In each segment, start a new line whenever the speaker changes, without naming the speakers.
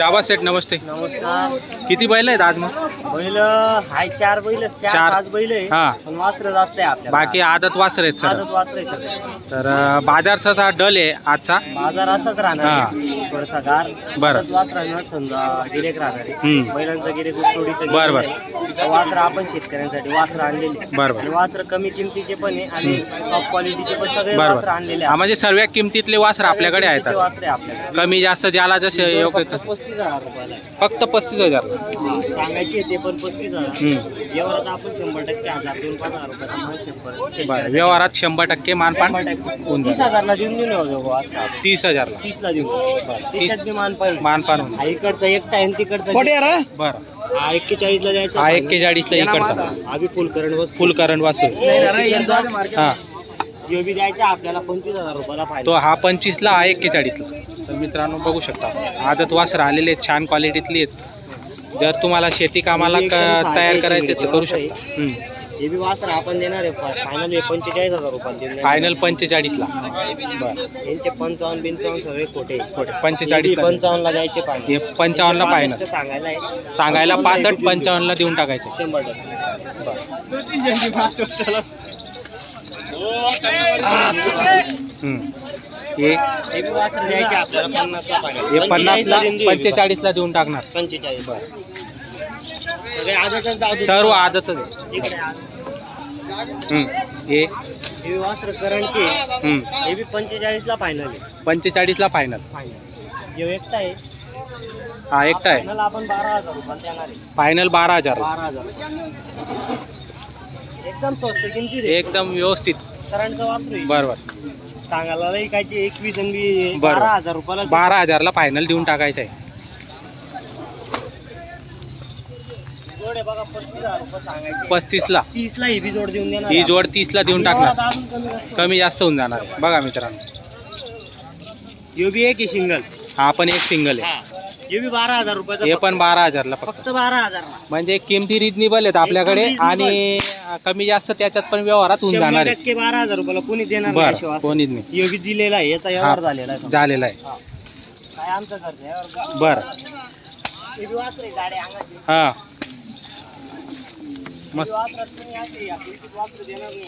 शाबा सेठ नमस्ते.
नमस्कार.
किती बैल आहेत आज मग?
बैल हाय चार बैल चार
चार.
पाच बैल आहे
हा.
पण वासर जास्त आहे आपल्याला.
बाकी आदत वासर आहेत सर
आदत वासर आहे सगळे.
तर अं, बाजारचा डल आहे आजचा.
बाजार असाच राहणार
हा.
आहे. थोडासा गार
बरं.
आदत वासरांवर समजा गिरेक राहणार आहे.
हम्म.
बैलांचं गिरेक उस्तोडीचं
बरं,
वासर आपण शेतकऱ्यांसाठी वासर आणलेले.
बरं, बरं.
वासर कमी किमतीचे पण आहे आणि टॉप क्वालिटीचे पण सगळे वासर
बरोबर
आणलेले
हा म्हणजे सर्व किमतीतले वासर आपल्याकडे आहेत
वासर आपल्याकडे.
कमी जास्त ज्याला जसे योग्य
फक्त पस्तीस हजार रुपयाला आहे.
फक्त पस्तीस हजार.
हा, सांगायचे ते पण पस्तीस हजार.
हम्म.
व्यवहारात आपण शंभर टक्के हजार दोन पाच हजार रुपयाचा माल शंभर
बरं व्यवहारात शंभर टक्के मानपान
टक्के. तीस
जाईल.
हजारला देऊन असं आपण.
तीस हजारला.
तीसला देऊन मान पाहिजे.
मानपान होऊन
हा इकडचा एकटा आहे आणि तिकडचा
बरं.
हा एक्केचाळीस ला द्यायचा
हा एक्केचाळीसला इकडचा.
हा बी फुल करंट वस्तू
फुल करंट वासू. हा.
यो बी द्यायचा आपल्याला पंचवीस हजार रुपयाला
तो
फायदा
हा पंचवीसला हा एक्केचाळीसला. तर मित्रांनो बघू शकता. आदत वासर आलेले आहेत छान क्वालिटीतली आहेत. जर तुम्हाला शेती कामाला क- तयार करायचे तर करू शकता.
हे बी वासर आपण देणार आहे. फायनल हे पंचेचाळीस हजार देणार
फायनल पंचेचाळीसला बरं.
यांचे पंचावन्न बिंचावन्न सगळे खोटे
खोटे. 45 ला.
पंचावन्न ला द्यायचे पाहिजे
हे पंचावन्नला फायनल
सांगायला आहे.
सांगायला पासष्ट पंचावन्नला देऊन टाकायचे.
शंभर टक्के.
हे
हे पन्नासला
हे. पंचेचाळीसला देऊन टाकणार.
पंचेचाळीस. देऊ.
सर्व. हम्म. हे
हे बी वासर करंटचे
हम्म.
हे बी पंचेचाळीस ला फायनल आहे.
पंचेचाळीसला फायनल
फायनल हे एकटा आहे.
हा एकटा आहे.
फायनल आपण बारा हजार रुपयाला देणार आहे.
फायनल बारा हजार.
बारा हजार एकदम स्वस्त किमती
एकदम व्यवस्थित. बरोबर.
सांगायला एकवीस आणि. बारा हजार रुपयाला
बारा हजारला फायनल देऊन टाकायचं आहे
जोड आहे बघा पस्तीस हजार रुपये सांगायचे.
पस्तीसला.
तीस ला ही बी जोड देऊन देणार
ही. जोड तीसला देऊन टाकणार.
कमी जास्त.
होऊन जाणार आहे. बघा मित्रांनो.
ह्यो बी एक सिंगल
हा पण एक सिंगल आहे.
हा बी बारा हजार रुपयाचा
हे पण बारा हजारला फक्त.
फक्त बारा हजार
म्हणजे किमती रिजनेबल आहेत आपल्याकडे
एकदम.
आणि कमी जास्त त्याच्यात पण व्यवहारात होऊन जाणार
शंभर
आहे.
टक्के बारा हजार रुपयाला कोणी देणार नाही अशी
बरं
वासरं.
कोणीच नाही.
बी दिलेला आहे याचा व्यवहार झालेला आहे.
झालेलं आहे.
हा. काय आमचं
बरं.
हे बी वासरं आहे, गाड्या अंगाची.
हा
हे
मस्त
बी वासरात कोणी असे या किमतीत वासरं देणार नाही, या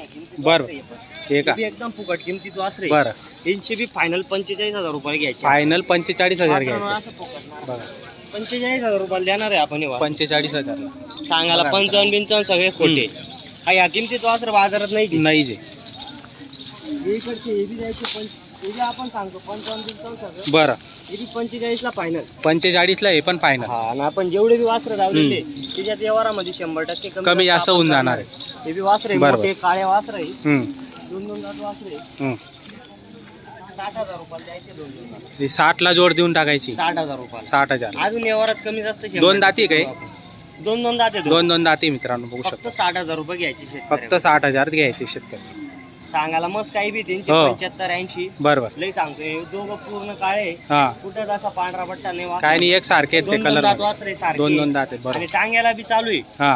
किमतीत
बरं.
वासरं आहे एकदम फुकट किमतीत वासरे
बरं.
यांचे बी फायनल पंचेचाळीस हजार रुपये घ्यायचे.
फायनल पंचेचाळीस हजार घ्यायचे.
पंचेचाळीस हजार रुपयाला देणार आहे आपण हे वासरं.
पंचेचाळीस हजार.
सांगायला. पंचावन्न बिंचावन्न सगळे खोटे. हा या किमतीत वासर बाजारात नाही.
नाही जे.
इकडचे हे बी द्यायचे पण आपण सांगतो पंचावन्न
बरं.
हे बी पंचेचाळीस ला फायनल
पंचेचाळीसला हे पण फायनल
हा आणि आपण जेवढे बी वासरं लावलेले त्याच्यात व्यवहारामध्ये शंभर टक्के
कमी जास्त
आपण
होऊन जाणार
करणार.
आहे.
हे बी वासरे
बरोबर.
मोठे काळे वासर आहे.
हम्म,
दोन दोन जात वासरे
हम्म.
साठ हजार रुपयाला द्यायचे दोन दोन जात.
हे साठला जोड देऊन टाकायची.
साठ हजार रुपयाला.
साठ हजार.
अजून व्यवहारात कमी जास्त शंभर
दोन दाती
टक्के
काय?
आपण. दोन दोन दाते
दोन दोन. दाते मित्रांनो बघू
फक्त
शकता.
साठ हजार रुपये घ्यायचे
फक्त. साठ हजार घ्यायचे शेतकरी
सांगायला मस्त काही बी त्यांचे
हो.
पंच्याहत्तर ऐंशी.
बरोबर.
लई सांगतोय. दोघं पूर्ण काळे
हा.
कुठं असा पांढरा पट्टा नाही.
काय नाही एक सारखे आहेत ते
दोन दोन
कलर
दात वासरे सारखे.
दोन दोन दात आहेत
आणि
बरोबर
टांग्याला बी चालू आहे.
हा.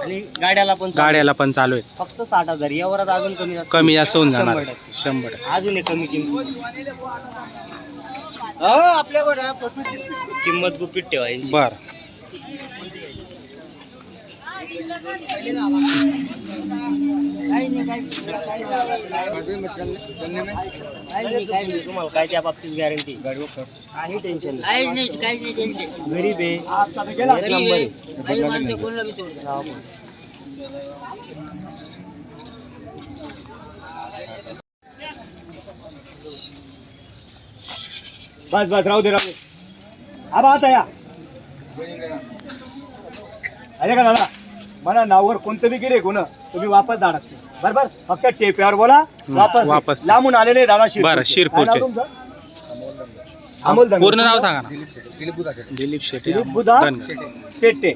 आणि गाड्याला पण चालू आहे.
गाड्याला पण चालू आहेत
फक्त साठ हजार. यावरात अजून कमी जास्त
कमी जास्त होऊन
शंभर
जाणार.
टक्के.
शंभर टक्के.
अजून एक कमी किंमत. किंमत गुपित ठेवा यांची.
बर.
तुम्हाला काय त्या बाबतीत गॅरंटी काही टेन्शन नाही गरीब आहे एक नंबर
बस बस राहू दे राहू दे. अब आता या. अरे का दादा? मला नाववर कोणतं बी गिरे गुण तुम्ही वापस जाणार बरोबर? फक्त टेप्यावर बोला वापस
वापस.
लांबून आलेले दादा.
बरं, शिरपूरचे.
काय नाव तुमचं? अमोल.
पूर्ण नाव सांगा ना. दिलीप शेट्टी
दिलीप बुधा
धनगर.
शेट्टे.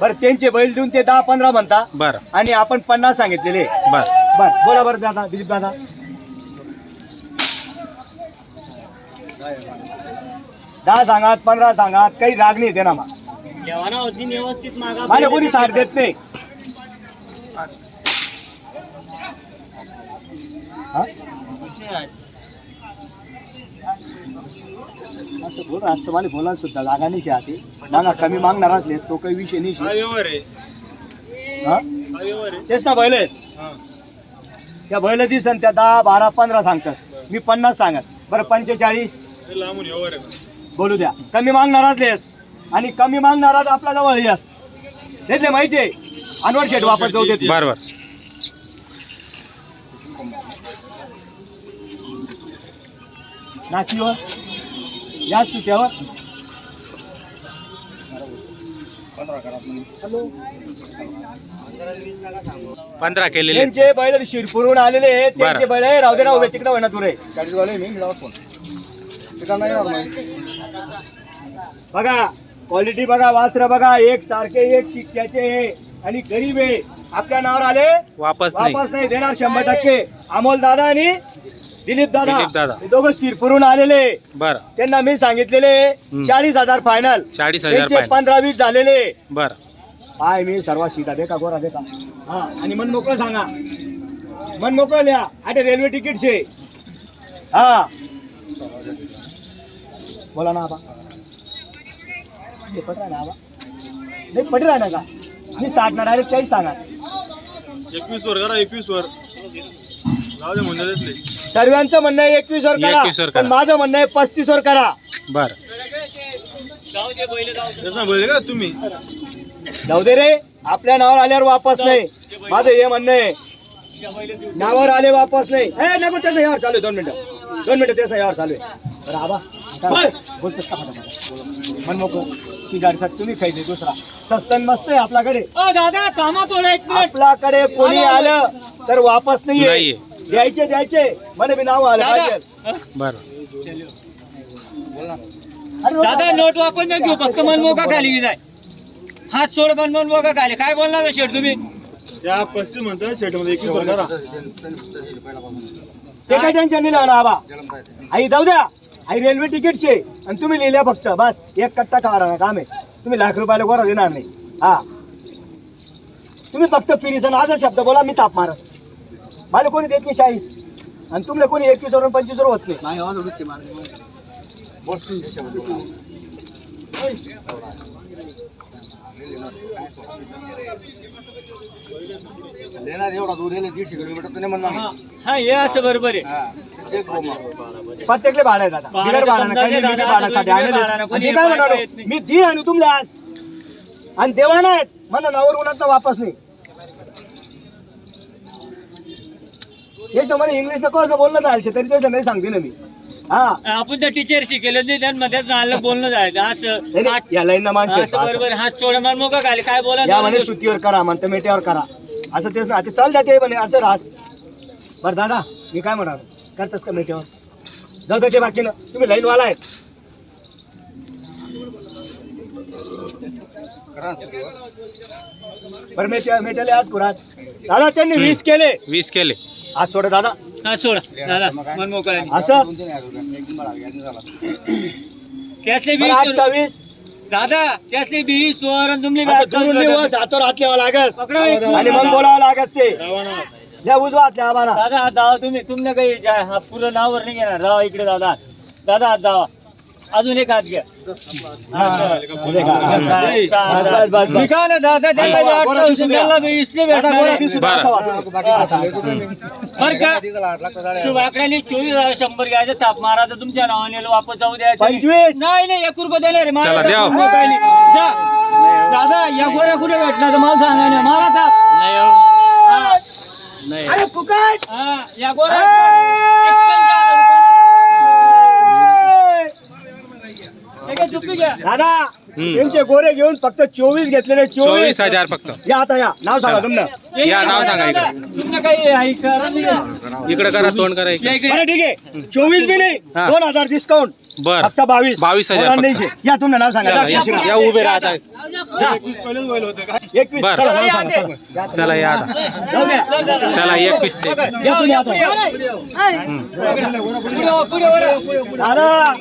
बरं त्यांचे बैल देऊन ते दहा पंधरा म्हणता.
बरं.
आणि आपण पन्नास सांगितलेले.
बर.
बर बोला बरं दादा दिलीप दादा. दहा सांगात पंधरा सांगात काही राग नाही देणार मग मला कोणी साथ देत नाही हा? असं बोल आता मला बोलायला सुद्धा जागा नाही आते मागा कमी मागणार असले तो काही विषय नाही शे. हा? तेच ना बैल. त्या बैल दिसन त्या दहा बारा पंधरा सांगतास मी पन्नास सांगास बरं पंचेचाळीस बोलू द्या कमी मागणार असलेस आणि कमी मागणार आपल्या जवळ यस घेतले माहितीये अनवर शेट वापर जाऊ देत
बरोबर.
नाचीवर या सुट्यावर.
पंधरा केलेले.
त्यांचे बैल शिरपूरहून आलेले आहेत. त्यांचे. बैल राहू दे ना उभे तिकडे होणार तुरे
चाळीस वाले मी लावत फोन तिकडं येणार नाही
बघा क्वालिटी बघा वास्त्र बघा एक सारखे एक शिक्क्याचे आहे आणि गरीब आहे आपल्या नावावर आले?
वापस नाही.
वापस नाही देणार शंभर टक्के. अमोल दादा आणि दिलीप दादा.
दिलीप दादा.
हे दोघं शिरपूरहून आलेले.
बर.
त्यांना मी सांगितलेले
हम्म.
चाळीस हजार फायनल
चाळीस हजार
त्यांचे पंधरा वीस झालेले.
बर.
पाय मी सर्वात सीधा. देखा गोरा देखा. हा आणि मन मोकळं सांगा. मन मोकळं लिहा. आता रेल्वे तिकीटचे हा. बोला ना आबा पटरा ना आबा नाही पटरा ना का? मी साठ ना डायरेक्ट चाळीस सांगा
एकवीस वर करा एकवीस वर.
सर्वांचं म्हणणं आहे एकवीस वर
21 वर
करा. पण माझं म्हणणं आहे पस्तीस वर करा.
बर.
तसं बोलले का तुम्ही?
जाऊ दे रे आपल्या नावावर आल्यावर वापस नाही. माझं हे म्हणणं आहे. नावावर आले वापस नाही. ए नको त्याचं यावर चालू आहे दोन मिनिटं. दोन मिनिटं त्याचं यावर चालू आहे. बरं मन मोकळं. शिगाडीसाठी तुम्ही खायचे दुसरा. सस्तन मस्त आहे आपल्याकडे.
दादा थोडं एक
आपल्याकडे कोणी आलं तर वापस नाहीये. द्यायचे द्यायचे. मला बी नाव आलं पाहिजे.
बर.
दादा नोट वापस नाही घेऊ. फक्त मनमोका खाली जाय. हात सोड पण मनमोका खाली. काय बोलणार शेठ तुम्ही?
त्या पस्तीस म्हणतात शेटमध्ये एकवीस
ते काय टेन्शन नाही लावणार आबा. आई जाऊ द्या. आई रेल्वे तिकीटचे आणि तुम्ही लिहिल्या फक्त बस. एक कट्टा काढा काम आहे. तुम्ही लाख रुपयाला गोरा देणार नाही. हा. तुम्ही फक्त फिरीसन असा शब्द बोला मी ताप मारस. मला कोणी देत नाही चाळीस. आणि तुम्हाला कोणी एकवीस वरून पंचवीस वर होत नाही.
देणार एवढा दूर गेले दीडशे किलोमीटर तुम्ही म्हणणार
हा हे असं बरोबर आहे.
प्रत्येकले भाडं आहे दादा.
भाडं
बिगर
तर
भाडं
समजा
काही
ते
नाही,
दादा
बिगर भाडं
असं
साठी
बिगर
आणलेले.
भाडानं कोणी
आणि ते काय
पाठवा
म्हणालो
येत नाही.
मी दी आणू तुमले आज. आणि देवाना आहेत. मला नवर उन्हात वापस नाही. हे समजा इंग्लिश नको असं बोलणं जायचं तरी त्याचं नाही सांगते ना मी.
आपण त्या टीचर शिकेलं नाही त्यांमध्ये नालं बोलणं जायचं असं
माणसं.
बरोबर हात मान मोका खाली. काय बोला
या म्हणे सुट्टीवर करा म्हणतं मेट्यावर करा. असं तेच ना ते चाल जाते म्हणे असं रास. बरं दादा मी काय म्हणाल? करतास का मेट्यावर? जाऊ त्याच्या बाकीनं. तुम्ही लाईन वाला आहेत. बरं मेट्या मेट्याला आज कुरात दादा त्यांनी वीस केले.
वीस केले.
आज सोडा दादा.
सोड. दादा मन
असं?
त्यातले बी
अठ्ठावीस?
दादा त्यातले बी सोर आणि तुमले बी
असं
हात
दुरून
सोड.
दिवस हातावर हात लिहावा लागस
पकडा एक.
आणि मग बोलावं लागस ते. द्या उजवा हात आम्हाला.
दादा हात दावा तुम्ही तुमने काही जा- हा पुरं नावावर नाही घेणार. जावा इकडे दादा. दादा हात दावा. अजून एक हात घ्या असं.
पुढे का?
बस,
बस, बस, बस.
मी काय ना दादा त्याला बी
गोरा
अठरा
दिसू द्या.
त्याला बी इसले
आता
भेटणार
गोरा
आहे.
दिसू द्या,
बरं.
असं वाटतं.
बरं का शुभ आकड्याने चोवीस हजार शंभर घ्यायचं थाप मारायचं तुमच्या नावाने वापस जाऊ द्यायचं नाही.
पंचवीस.
नाही नाही एक रुपये देणार. मारा नाही. जा दादा या गोऱ्या कुठे भेटणार तर मला सांगा ना मारा थाप हा.
अरे फुकट
हा, या गोऱ्या
ए!
एक्सचेंज हजार रुपये. हे काय चुकी घ्या
दादा. त्यांचे गोरे घेऊन फक्त चोवीस घेतलेले चोवीस
हजार फक्त
या आता या नाव सांगा. तुमनं
या, नाव सांगा इकडे.
तुमचं
इकडे करा तोंड करा इकडे.
इकडे.
बरं ठीक आहे चोवीस बी नाही
हा.
दोन हजार डिस्काउंट
बर.
फक्त बावीस.
बावीस हजार फक्त.
नाहीशे. या तुमनं नाव सांगा.
चला
जा,
या उभे राहता
एकवीस पहिलेच बैल होते का
एकवीस.
बरं.
चला. चला. या,
चला. या आता.
जाऊ द्या.
चला एकवीस ते.
या तुम्ही आता. दादा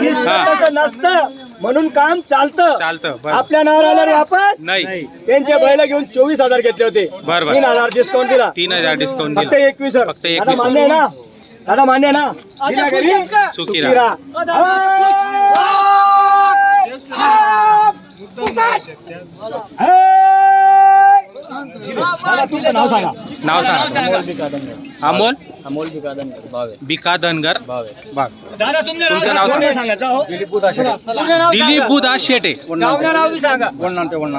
वीस
हा.
तसं नसतं. म्हणून काम चालतं.
चालतं बरं.
आपल्या नावावर आल्यावर वापस?
नाही.
त्यांचे बैल घेऊन चोवीस हजार घेतले होते.
बरं, बरं.
तीन हजार डिस्काउंट दिला.
तीन हजार डिस्काउंट
फक्त
दिला.
एकवीस वर.
फक्त
दादा
21
मान्य आहे ना? दादा मान्य ना? दिला घरी?
राहा.
दादा तुमचं नाव सांगा.
नाव सांगा. अमोल
अमोल बिकादनकर भावे.
बिका धनगर
भावे.
बाग
दादा तुमने
तुमचं नाव सांगा.
सांगायचं? हो
दिलीप बुधा शेटे
नाव बी सांगा.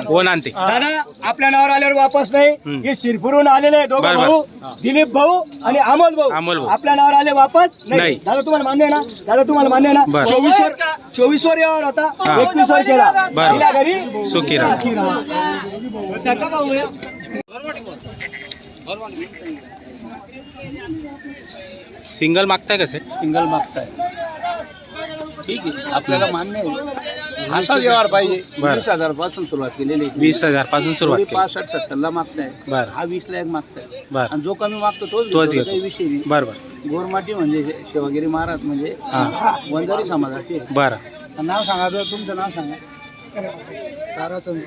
हो. नांते
दादा आपल्या नावावर आल्यावर वापस नाही.
हम्म.
हे शिरपूरहून आलेले आहे दोघं
बरोबर.
भाऊ. दिलीप भाऊ आणि अमोल भाऊ.
अमोल भाऊ.
आपल्या नावावर आले वापस
नाही.
नाही. दादा तुम्हाला मान्य आहे ना? दादा तुम्हाला मान्य आहे ना?
बरं.
चोवीस वर चोवीस वर यावर होता.
हा.
एकवीस वर केला.
बरं.
गेल्या घरी
सुखी राहा
सुखी राहा.
सिंगल मागताय कसे
सिंगल मागताय. ठीक आहे आपल्याला मान्य आहे. असा व्यवहार पाहिजे.
बरं.
वीस हजारपासून सुरुवात केलेली आहे.
वीस हजारपासून सुरुवात
थोडी
केली.
पासष्ट सत्तरला मागताय.
बरं.
हा वीस ला एक मागताय.
बरं.
आणि जो कमी मागतो तोच
तोच
घेतो. काही विषय. नाही
बरं बरं
गोरमाटी म्हणजे शे- शिवगिरी महाराज म्हणजे
हां.
वंजारी समाजाचे.
बरं.
नाव सांगा बरं, तुमचं नाव सांगा. ताराचंद.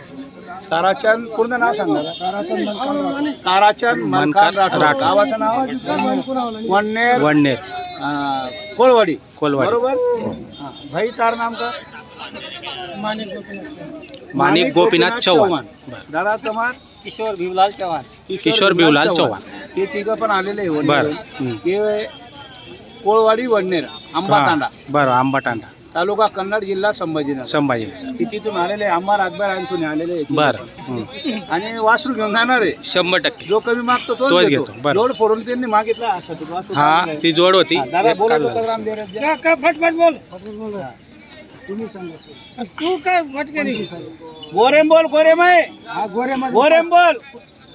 ताराचंद पूर्ण नाव सांगा. ताराचंद ताराचंद
मनखान
मनखान राठोड.
राठोड.
गावाचं नाव? वन्नेर.
वडनेर
अं, कोळवाडी
कोलवाडी.
बरोबर? हां. भाई तार नाम का?
माणिक गोपीनाथ चव्हाण.
दादा कमार
किशोर भिवलाल चव्हाण.
किशोर भिवलाल चव्हाण.
हे तिघं पण आलेले आहे
बरं. हं.
हे कोळवाडी वडनेर आंबा. तांडा.
बरं आंबा तांडा.
तालुका कन्नड जिल्हा संभाजीनगर.
संभाजी
हे तिथून आलेले. अंबार अकबर यांतून आलेले आहे तिघं
बरं. हं.
आणि वासरू घेऊन जाणार आहे.
शंभर टक्के.
जो कमी मागतो
तोच
तोच
घेतो.
घेतो.
बरं.
जोड फोडून त्यांनी मागितला. असं तो वासरू
हा
चांगलं आहे.
ती जोड होती.
हा, दादा
एक
बोलत
काढलं.
होता राम देवराज. गोरेम बोल गोरेम आहे. गोरेम बोल.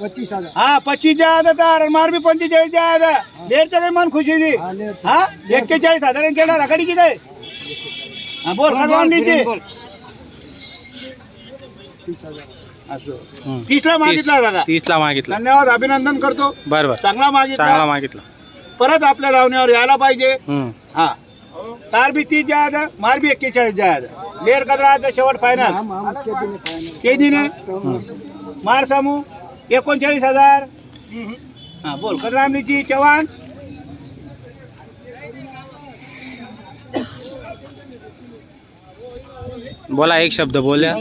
पच्चीस हजार.
हा पच्चीस द्या आता. तर मार बी पंचेचाळीस द्या आता लेरचं काही मन खुशी दी हा एक्केचाळीस हजार केला रखडी किती आहे? हा बोल. तीसला मागितला दादा.
मागितला.
धन्यवाद अभिनंदन करतो.
बरं बरं.
चांगला
चांगला
मागितला.
मागितला
परत आपल्या लावण्यावर यायला पाहिजे.
हं.
हा. तार बी तीस आता मार बी एक्केचाळीस द्या आता लेर कदराचा शेवट फायनल ते दिने मार सामू. एकोणचाळीस हजार. हा बोल. कदरामलीची चव्हाण.
बोला एक शब्द बोलल्या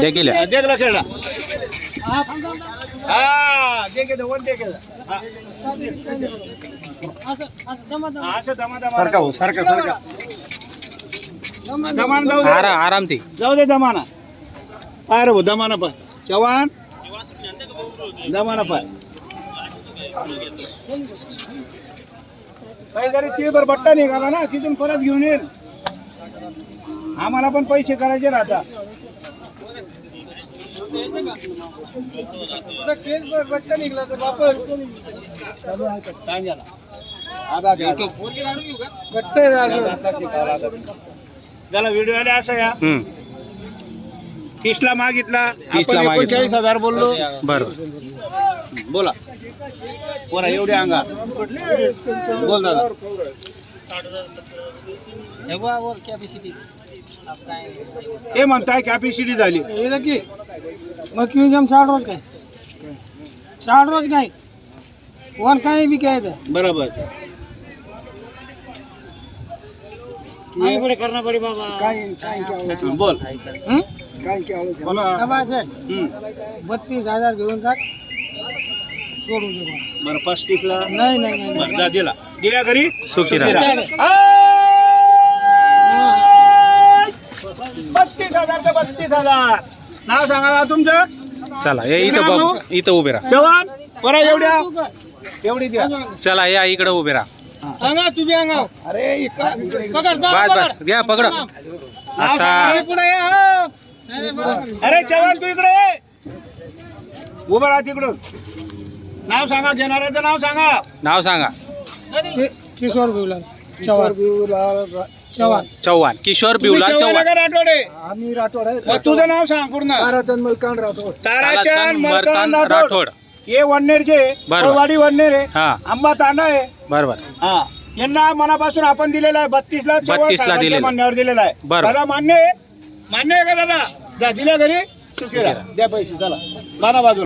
देखील.
देखला खेळला सारखा हो। सारखा सारखा दमान जाऊ दे
आराम आराम ती
जाऊ दे दमाना। पाय रे भाऊ, दमाना पाय। चव्हाण दमाना पाय। काही जरी तिथवर बट्टा निघाला ना तिथून परत घेऊन येईल। आम्हाला पण पैसे करायचे राहता. झाला व्हिडिओ आले असं या. तीसला मागितला.
तीसला.
एकोणचाळीस हजार बोललो.
बरं.
बोला. बोला एवढे अंगा बोल दादा. ते म्हणताय कॅपॅसिटी झाली.
साठ रोज काय? साठ रोज काय? वन काय बी काय
बरोबर.
करना पडे बाबा.
बोल.
हम्म? बत्तीस हजार घेऊन टाक सोडून.
बरं पस्तीसला
नाही नाही नाही.
बरं जा, दिला. दिल्या घरी?
सुखी राहा.
बत्तीस हजार ते बत्तीस हजार. नाव सांगा ना तुमचं.
चला या इथं बघ इथं उभे राहा.
जवान? बरं एवढ्या? एवढी द्या.
चला या इकडे उभे राहा.
सांगा तुम्ही अंगाव.
अरे
बस बस घ्या पकड. असा.
हो.
अरे चव्हाण तू इकडे ये. उभं राहा तिकडून. नाव सांगा घेणाऱ्याचं नाव सांगा.
नाव सांगा.
किशोर भिवलाल चव्हाण. चव्हाण.
चव्हाण. किशोर बिवलाल
चव्हाण राठोडे?
आम्ही राठोड
मग तुझं नाव सांग पूर्ण.
ताराचंद मलकान राठोड.
ताराचंद मरकान राठोड. हे वन्नेरचे
बरोबर.
कोळवाडी वन्नेर आहे.
हा.
आंबा तांडा आहे.
बरोबर.
हा. यांना मनापासून आपण दिलेला आहे. बत्तीस ला
32 ला.
म्हणण्यावर दिलेला आहे.
बरोबर.
दादा मान्य आहे? मान्य आहे का दादा? जा दिल्या घरी. द्या पैसे चला. बारा बाजू